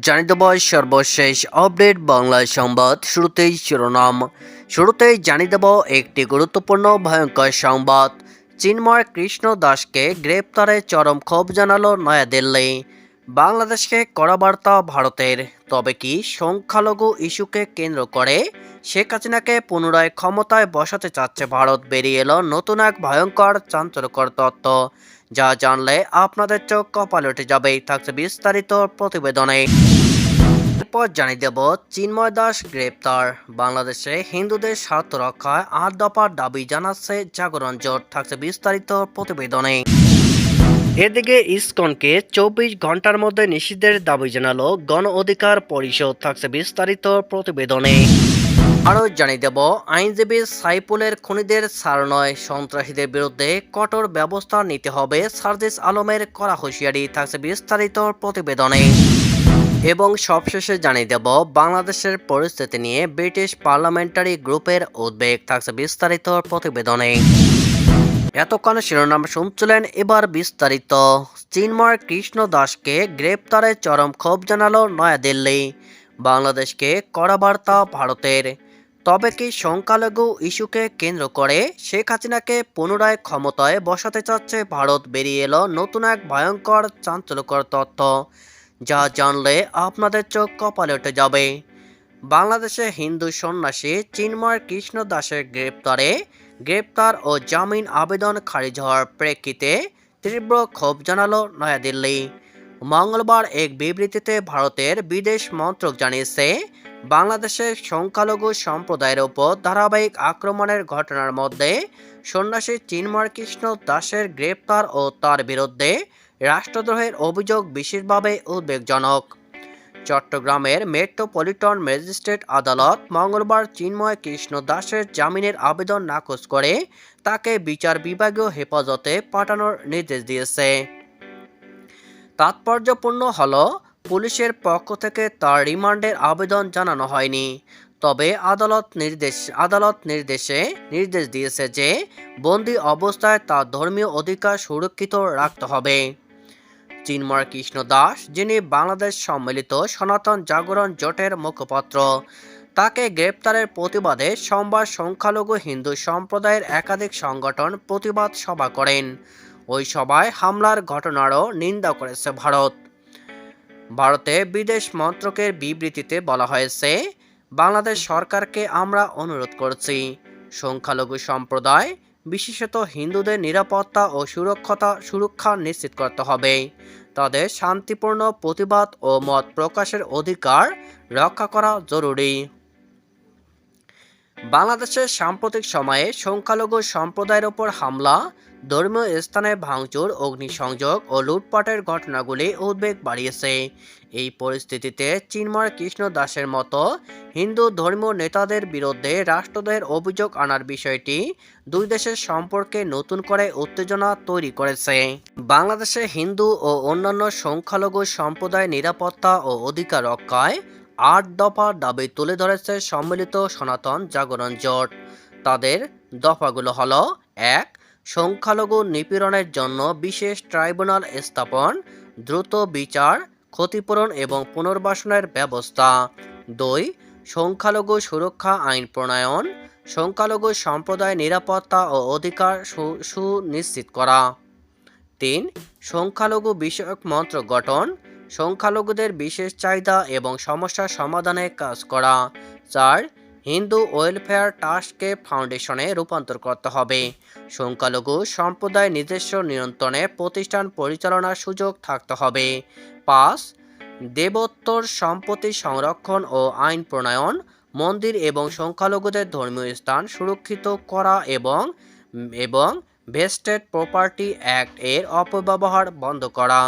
জানিয়ে দেব সর্বশেষ আপডেট বাংলা সংবাদ শুরুতেই শিরোনাম। শুরুতেই জানিয়ে দেব একটি গুরুত্বপূর্ণ ভয়ঙ্কর সংবাদ। চিন্ময় কৃষ্ণ দাসকে গ্রেপ্তারে চরম ক্ষোভ জানালো নয়াদিল্লি। বাংলাদেশকে কড়া বার্তা ভারতের। তবে কি সংখ্যালঘু ইস্যুকে কেন্দ্র করে শেখ হাসিনাকে পুনরায় ক্ষমতায় বসাতে চাচ্ছে ভারত, বেরিয়ে এলো নতুন এক ভয়ঙ্কর চাঞ্চল্যকর তত্ত্ব। যা জানলে আপনাদের চোখ কপালে উঠে যাবে, থাকছে বিস্তারিত প্রতিবেদনে। এরপর জানিয়ে দেব, চিন্ময় দাস গ্রেপ্তার। বাংলাদেশে হিন্দুদের স্বার্থ রক্ষায় আট দফার দাবি জানাচ্ছে জাগরণ জোট, থাকছে বিস্তারিত প্রতিবেদনে। এদিকে ইসকনকে চব্বিশ ঘণ্টার মধ্যে নিষিদ্ধের দাবি জানালো গণ অধিকার পরিষদ, থাকছে বিস্তারিত প্রতিবেদনে। আরও জানিয়ে দেব, আইনজীবী সাইফুলের খনিদের ছাড় নয়। সন্ত্রাসীদের বিরুদ্ধে কঠোর ব্যবস্থা নিতে হবে, সার্জিস আলমের করা হুঁশিয়ারি থাকছে বিস্তারিত প্রতিবেদনে। এবং সবশেষে জানিয়ে দেব, বাংলাদেশের পরিস্থিতি নিয়ে ব্রিটিশ পার্লামেন্টারি গ্রুপের উদ্বেগ থাকছে বিস্তারিত প্রতিবেদনে। এতক্ষণ শিরোনাম শুনছিলেন, এবার বিস্তারিত। চিন্ময় কৃষ্ণ দাসকে গ্রেপ্তারে চরম ক্ষোভ জানালো নয়াদিল্লি। বাংলাদেশকে কড়া বার্তা ভারতের। তবে কি সংখ্যালঘু ইস্যুকে কেন্দ্র করে শেখ হাসিনাকে পুনরায় ক্ষমতায় বসাতে চাচ্ছে ভারত বেরিয়ে এলো নতুন এক ভয়ঙ্কর চাঞ্চল্যকর তথ্য। যা জানলে আপনাদের চোখ কপালে উঠে যাবে। বাংলাদেশে হিন্দু সন্ন্যাসী চিন্ময় কৃষ্ণ দাসের গ্রেপ্তারে গ্রেপ্তার ও জামিন আবেদন খারিজ হওয়ার প্রেক্ষিতে তীব্র ক্ষোভ জানালো নয়াদিল্লি। মঙ্গলবার এক বিবৃতিতে ভারতের বিদেশ মন্ত্রক জানিয়েছে, বাংলাদেশের সংখ্যালঘু সম্প্রদায়ের ওপর ধারাবাহিক আক্রমণের ঘটনার মধ্যে সন্ন্যাসী চিন্ময় কৃষ্ণ দাসের গ্রেপ্তার ও তার বিরুদ্ধে রাষ্ট্রদ্রোহের অভিযোগ বিশেষভাবে উদ্বেগজনক। চট্টগ্রামের মেট্রোপলিটন ম্যাজিস্ট্রেট আদালত মঙ্গলবার চিন্ময় কৃষ্ণ দাসের জামিনের আবেদন নাকচ করে তাকে বিচার বিভাগীয় হেফাজতে পাঠানোর নির্দেশ দিয়েছে। তাৎপর্যপূর্ণ হল, পুলিশের পক্ষ থেকে তার রিমান্ডের আবেদন জানানো হয়নি। তবে আদালত নির্দেশ, আদালত নির্দেশে নির্দেশ দিয়েছে যে, বন্দি অবস্থায় তার ধর্মীয় অধিকার সুরক্ষিত রাখতে হবে। চিন্ময় কৃষ্ণ দাস, যিনি বাংলাদেশ সম্মিলিত সনাতন জাগরণ জোটের মুখপাত্র, তাকে গ্রেপ্তারের প্রতিবাদে সোমবার সংখ্যালঘু হিন্দু সম্প্রদায়ের একাধিক সংগঠন প্রতিবাদ সভা করেন। ওই সভায় হামলার ঘটনারও নিন্দা করেছে ভারত। ভারতে বিদেশ মন্ত্রকের বিবৃতিতে বলা হয়েছে, বাংলাদেশ সরকারকে আমরা অনুরোধ করছি, সংখ্যালঘু সম্প্রদায়, বিশেষত হিন্দুদের নিরাপত্তা ও সুরক্ষতা সুরক্ষা নিশ্চিত করতে হবে। তাদের শান্তিপূর্ণ প্রতিবাদ ও মত প্রকাশের অধিকার রক্ষা করা জরুরি। বাংলাদেশের সাম্প্রতিক সময়ে সংখ্যালঘু সম্প্রদায়ের ওপর হামলা ধর্মীয় স্থানে ভাঙচুর, অগ্নিসংযোগ ও লুটপাটের ঘটনাগুলি উদ্বেগ বাড়িয়েছে। এই পরিস্থিতিতে চিন্ময় কৃষ্ণ দাসের মতো হিন্দু ধর্মীয় নেতাদের বিরুদ্ধে রাষ্ট্রদ্রোহের অভিযোগ আনার বিষয়টি দুই দেশের সম্পর্কে নতুন করে উত্তেজনা তৈরি করেছে। বাংলাদেশে হিন্দু ও অন্যান্য সংখ্যালঘু সম্প্রদায় নিরাপত্তা ও অধিকার রক্ষায় আট দফা দাবি তুলে ধরেছে সম্মিলিত সনাতন জাগরণ জোট। তাদের দফাগুলো হলো এক সংখ্যালঘু নিপীড়নের জন্য বিশেষ ট্রাইব্যুনাল স্থাপন, দ্রুত বিচার, ক্ষতিপূরণ এবং পুনর্বাসনের ব্যবস্থা। দুই, সংখ্যালঘু সুরক্ষা আইন প্রণয়ন, সংখ্যালঘু সম্প্রদায় নিরাপত্তা ও অধিকার সুনিশ্চিত করা। তিন, সংখ্যালঘু বিষয়ক মন্ত্র গঠন, সংখ্যালঘুদের বিশেষ চাহিদা এবং সমস্যা সমাধানে কাজ করা। চার হিন্দু ওয়েলফেয়ার টাস্ককে ফাউন্ডেশনে রূপান্তর করতে হবে। সংখ্যালঘু সম্প্রদায় নিজস্ব নিয়ন্ত্রণে প্রতিষ্ঠান পরিচালনার সুযোগ থাকতে হবে। পাঁচ, দেবোত্তর সম্পত্তি সংরক্ষণ ও আইন প্রণয়ন, মন্দির এবং সংখ্যালঘুদের ধর্মীয় স্থান সুরক্ষিত করা এবং এবং ভেস্টেড প্রপার্টি অ্যাক্ট এর অপব্যবহার বন্ধ করা।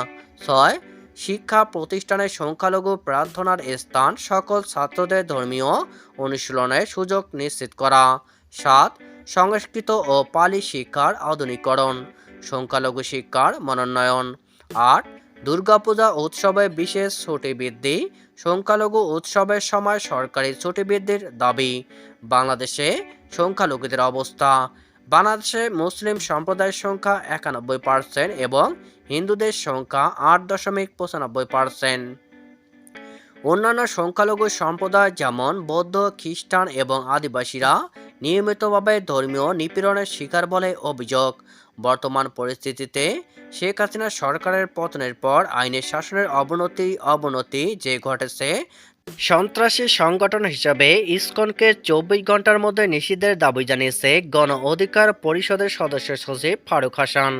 ছয় শিক্ষা প্রতিষ্ঠানের সংখ্যালঘু প্রার্থনার স্থান সকল ছাত্রদের ধর্মীয় অনুশীলনের সুযোগ নিশ্চিত করা। সাত, সংস্কৃত ও পালি শিক্ষার আধুনিকরণ সংখ্যালঘু শিক্ষার মনোন্নয়ন আট, দুর্গাপূজা উৎসবে বিশেষ ছুটি বৃদ্ধি, সংখ্যালঘু উৎসবের সময় সরকারি ছুটি বৃদ্ধির দাবি। বাংলাদেশে সংখ্যালঘুদের অবস্থা বাংলাদেশে মুসলিম সম্প্রদায়ের সংখ্যা একানব্বই পার্সেন্ট এবং হিন্দুদের সংখ্যা আট দশমিক পঁচানব্বই পার্সেন্ট। অন্যান্য সংখ্যালঘু সম্প্রদায় যেমন বৌদ্ধ, খ্রিস্টান এবং আদিবাসীরা নিয়মিতভাবে ধর্মীয় নিপীড়নের শিকার বলে অভিযোগ। বর্তমান পরিস্থিতিতে শেখ হাসিনা সরকারের পতনের পর আইনের শাসনের অবনতি অবনতি যে ঘটেছে সন্ত্রাসী সংগঠন হিসাবে ইসকনকে চব্বিশ ঘণ্টার মধ্যে নিষিদ্ধের দাবি জানিয়েছে গণ অধিকার পরিষদের সদস্য সচিব ফারুক হাসান।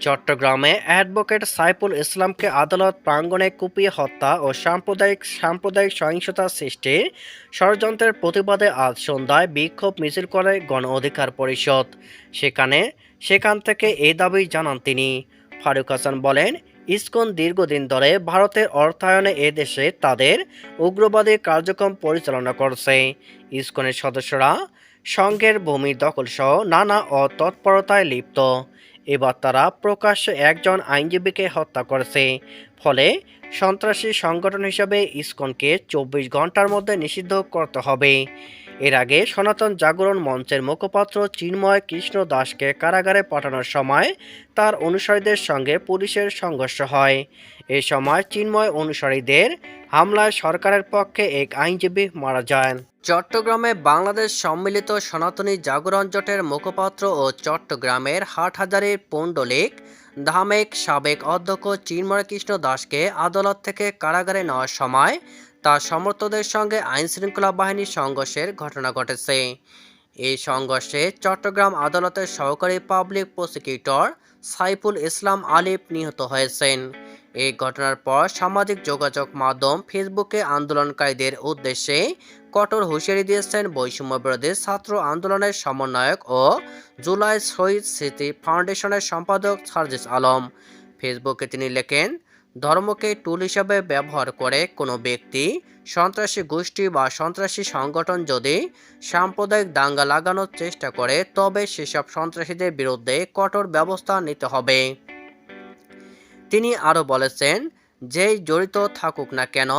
চট্টগ্রামে অ্যাডভোকেট সাইফুল ইসলামকে আদালত প্রাঙ্গণে কুপিয়ে হত্যা ও সাম্প্রদায়িক সাম্প্রদায়িক সহিংসতা সৃষ্টি ষড়যন্ত্রের প্রতিবাদে আজ সন্ধ্যায় বিক্ষোভ মিছিল করে গণ অধিকার পরিষদ। সেখানে সেখান থেকে এই দাবি জানান তিনি। ফারুক হাসান বলেন ইসকন দীর্ঘদিন ধরে ভারতের অর্থায়নে এ দেশে তাদের উগ্রবাদী কার্যক্রম পরিচালনা করছে। ইসকনের সদস্যরা সংঘের ভূমি দখলসহ নানা অতৎপরতায় লিপ্ত। এবার তারা প্রকাশ্যে একজন আইনজীবীকে হত্যা করেছে। ফলে সন্ত্রাসী সংগঠন হিসাবে ইসকনকে চব্বিশ ঘণ্টার মধ্যে নিষিদ্ধ করতে হবে। এর আগে সনাতন জাগরণ মঞ্চের মুখপাত্র চিন্ময় কৃষ্ণ দাসকে কারাগারে পাঠানোর সময় তার অনুসারীদের সঙ্গে পুলিশের সংঘর্ষ হয়। এ সময় চিন্ময় অনুসারীদের হামলায় সরকারের পক্ষে এক আইনজীবী মারা যান। চট্টগ্রামে বাংলাদেশ সম্মিলিত সনাতনী জাগরণ জোটের মুখপাত্র ও চট্টগ্রামের হাটহাজারির পণ্ডলিক, ধামেক সাবেক অধ্যক্ষ চিন্ময় কৃষ্ণ দাসকে আদালত থেকে কারাগারে নেওয়ার সময় তার সমর্থকদের সঙ্গে আইনশৃঙ্খলা বাহিনীর সংঘর্ষের ঘটনা ঘটেছে। এই সংঘর্ষে চট্টগ্রাম আদালতের সহকারী পাবলিক প্রসিকিউটর সাইফুল ইসলাম আলিফ নিহত হয়েছেন। এই ঘটনার পর সামাজিক যোগাযোগ মাধ্যম ফেসবুকে আন্দোলনকারীদের উদ্দেশ্যে কঠোর হুঁশিয়ারি দিয়েছেন বৈষম্য বিরোধী ছাত্র আন্দোলনের সমন্বয়ক ও জুলাই শহীদ স্মৃতি ফাউন্ডেশনের সম্পাদক সার্জিস আলম। ফেসবুকে তিনি লেখেন ধর্মকে টুল হিসাবে ব্যবহার করে কোনো ব্যক্তি সন্ত্রাসী গোষ্ঠী বা সন্ত্রাসী সংগঠন যদি সাম্প্রদায়িক দাঙ্গা লাগানোর চেষ্টা করে, তবে সেসব সন্ত্রাসীদের বিরুদ্ধে কঠোর ব্যবস্থা নিতে হবে। তিনি আরও বলেছেন, যেই জড়িত থাকুক না কেন,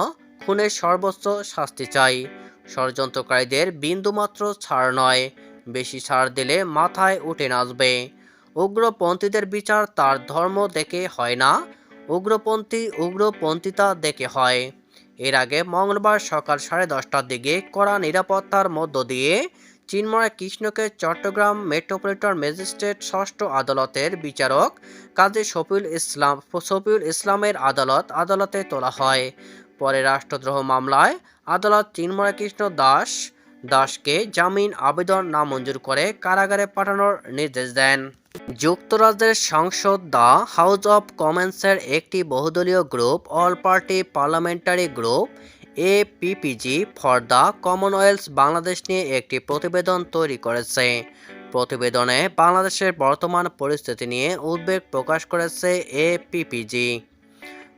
খুনের সর্বোচ্চ শাস্তি চাই। ষড়যন্ত্রকারীদের বিন্দুমাত্র ছাড় নয়। বেশি ছাড় দিলে মাথায় উঠে নাচবে। উগ্রপন্থীদের বিচার তার ধর্ম দেখে হয় না উগ্রপন্থী উগ্রপন্থিতা দেখে হয়। এর আগে মঙ্গলবার সকাল সাড়ে দশটার দিকে কড়া নিরাপত্তার মধ্য দিয়ে চিন্ময় কৃষ্ণকে চট্টগ্রাম মেট্রোপলিটন ম্যাজিস্ট্রেট ষষ্ঠ আদালতের বিচারক কাজী শফিউল ইসলাম শফিউল ইসলামের আদালত আদালতে তোলা হয়। পরে রাষ্ট্রদ্রোহ মামলায় আদালত চিন্ময় কৃষ্ণ দাস দাসকে জামিন আবেদন নামঞ্জুর করে কারাগারে পাঠানোর নির্দেশ দেন। যুক্তরাজ্যের সংসদ দ্য হাউস অব কমন্সের একটি বহুদলীয় group, all party parliamentary group, a APPG for the Commonwealth Bangladesh নিয়ে একটি প্রতিবেদন তৈরি করেছে। প্রতিবেদনে বাংলাদেশের বর্তমান পরিস্থিতি নিয়ে উদ্বেগ প্রকাশ করেছে এ এপিপিজি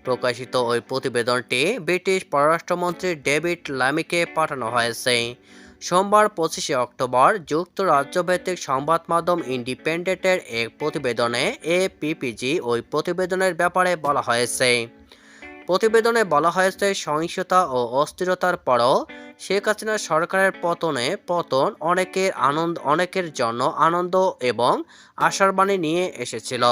প্রকাশিত ওই প্রতিবেদনটি ব্রিটিশ পররাষ্ট্রমন্ত্রী ডেভিড লামিকে পাঠানো হয়েছে। সোমবার পঁচিশে অক্টোবর যুক্তরাজ্যভিত্তিক সংবাদ মাধ্যম ইন্ডিপেন্ডেন্টের এক প্রতিবেদনে এ পিপিজি ওই প্রতিবেদনের ব্যাপারে বলা হয়েছে। প্রতিবেদনে বলা হয়েছে, সহিংসতা ও অস্থিরতার পরও শেখ হাসিনা সরকারের পতনে পতন অনেকের আনন্দ, অনেকের জন্য আনন্দ এবং আশার বাণী নিয়ে এসেছিল।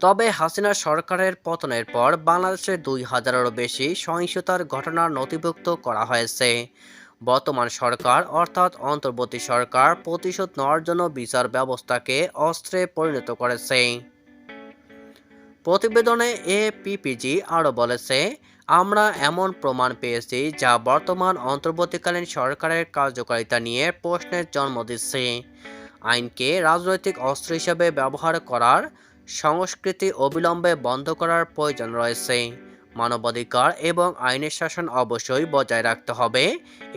তবে হাসিনা সরকারের পতনের পর বাংলাদেশে দুই হাজারেরও বেশি সহিংসতার ঘটনা নথিভুক্ত করা হয়েছে। বর্তমান সরকার, অর্থাৎ অন্তর্বর্তী সরকার, প্রতিশোধ নেওয়ার জন্য বিচার ব্যবস্থাকে অস্ত্রে পরিণত করেছে। প্রতিবেদনে এপিপিজি আরও বলেছে, আমরা এমন প্রমাণ পেয়েছি যা বর্তমান অন্তর্বর্তীকালীন সরকারের কার্যকারিতা নিয়ে প্রশ্নের জন্ম দিচ্ছে। আইনকে রাজনৈতিক অস্ত্র হিসেবে ব্যবহার করার সংস্কৃতি অবিলম্বে বন্ধ করার প্রয়োজন রয়েছে। মানবাধিকার এবং আইনের শাসন অবশ্যই বজায় রাখতে হবে।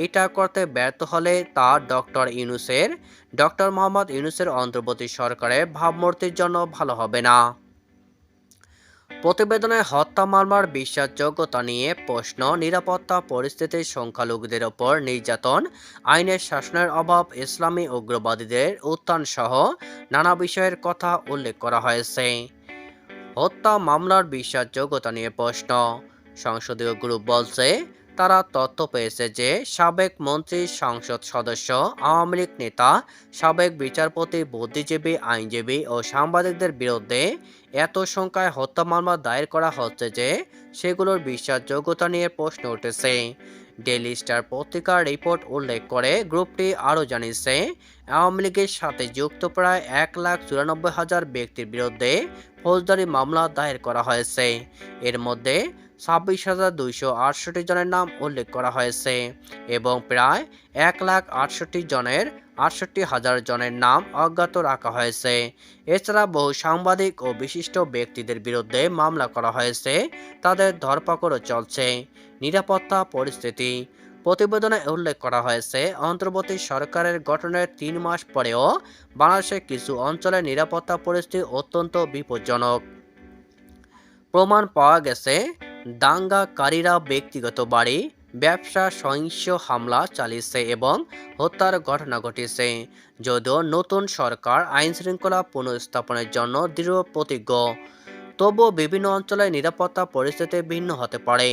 এটা করতে ব্যর্থ হলে তা ডক্টর ইউনুসের, ডক্টর মোহাম্মদ ইউনুসের অন্তর্বর্তী সরকারের ভাবমূর্তির জন্য ভালো হবে না। প্রতিবেদনে হত্যা মামলার বিশ্বাসযোগ্যতা নিয়ে প্রশ্ন, নিরাপত্তা পরিস্থিতির সংখ্যালঘুদের ওপর নির্যাতন, আইনের শাসনের অভাব, ইসলামী উগ্রবাদীদের উত্থান সহ নানা বিষয়ের কথা উল্লেখ করা হয়েছে। হত্যা মামলার বিশ্বাসযোগ্যতা নিয়ে প্রশ্ন। সংসদীয় গ্রুপ বলছে, তারা তথ্য পেয়েছে যে সাবেক মন্ত্রী সংসদ সদস্য, আওয়ামী লীগ নেতা, সাবেক বিচারপতি, বুদ্ধিজীবী, আইনজীবী ও সাংবাদিকদের বিরুদ্ধে এত সংখ্যায় হত্যা মামলা দায়ের করা হচ্ছে যে সেগুলোর বিশ্বাসযোগ্যতা নিয়ে প্রশ্ন উঠেছে। ডেলি স্টার পত্রিকার রিপোর্ট উল্লেখ করে গ্রুপটি আরও জানিয়েছে, আওয়ামী লীগের সাথে যুক্ত প্রায় এক লাখ চুরানব্বই হাজার ব্যক্তির বিরুদ্ধে ফৌজদারি মামলা দায়ের করা হয়েছে। এর মধ্যে ছাব্বিশ হাজার দুইশো আটষট্টি জনের নাম উল্লেখ করা হয়েছে এবং প্রায় এক লাখ আটষট্টি জনের আটষট্টি হাজার জনের নাম অজ্ঞাত রাখা হয়েছে। এছাড়া বহু সাংবাদিক ও বিশিষ্ট ব্যক্তিদের বিরুদ্ধে মামলা করা হয়েছে। তাদের ধরপাকড়ও চলছে। নিরাপত্তা পরিস্থিতি প্রতিবেদনে উল্লেখ করা হয়েছে, অন্তর্বর্তী সরকারের গঠনের তিন মাস পরেও বাংলাদেশের কিছু অঞ্চলের নিরাপত্তা পরিস্থিতি অত্যন্ত বিপজ্জনক। প্রমাণ পাওয়া গেছে, দাঙ্গাকারীরা ব্যক্তিগত বাড়ি, ব্যবসা, সহিংস হামলা চালিয়েছে এবং হত্যার ঘটনা ঘটিয়েছে। যদিও নতুন সরকার আইন শৃঙ্খলা পুনঃস্থাপনের জন্য দৃঢ় প্রতিজ্ঞ, তবুও বিভিন্ন অঞ্চলে নিরাপত্তা পরিস্থিতি ভিন্ন হতে পারে।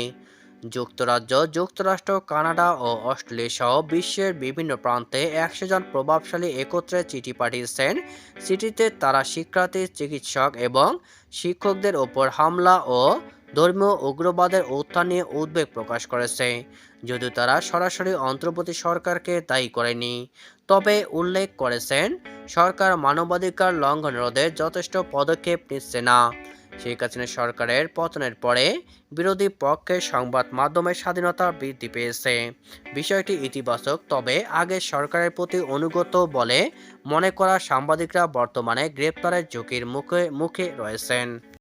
যুক্তরাজ্য, যুক্তরাষ্ট্র, কানাডা ও অস্ট্রেলিয়া সহ বিশ্বের বিভিন্ন প্রান্তে একশো জন প্রভাবশালী একত্রে চিঠি পাঠিয়েছেন। চিঠিতে তারা শিক্ষার্থী, চিকিৎসক এবং শিক্ষকদের ওপর হামলা ও ধর্মীয় উগ্রবাদের উত্থান নিয়ে উদ্বেগ প্রকাশ করেছে। যদিও তারা সরাসরি অন্তর্বর্তী সরকারকে দায়ী করেনি, তবে উল্লেখ করেছেন, সরকার মানবাধিকার লঙ্ঘন রোধে যথেষ্ট পদক্ষেপ নিচ্ছে না। শেখ হাসিনা সরকারের পতনের পরে বিরোধী পক্ষের সংবাদ মাধ্যমের স্বাধীনতা বৃদ্ধি পেয়েছে। বিষয়টি ইতিবাচক, তবে আগে সরকারের প্রতি অনুগত বলে মনে করা সাংবাদিকরা বর্তমানে গ্রেপ্তারের ঝুঁকির মুখে মুখে রয়েছেন।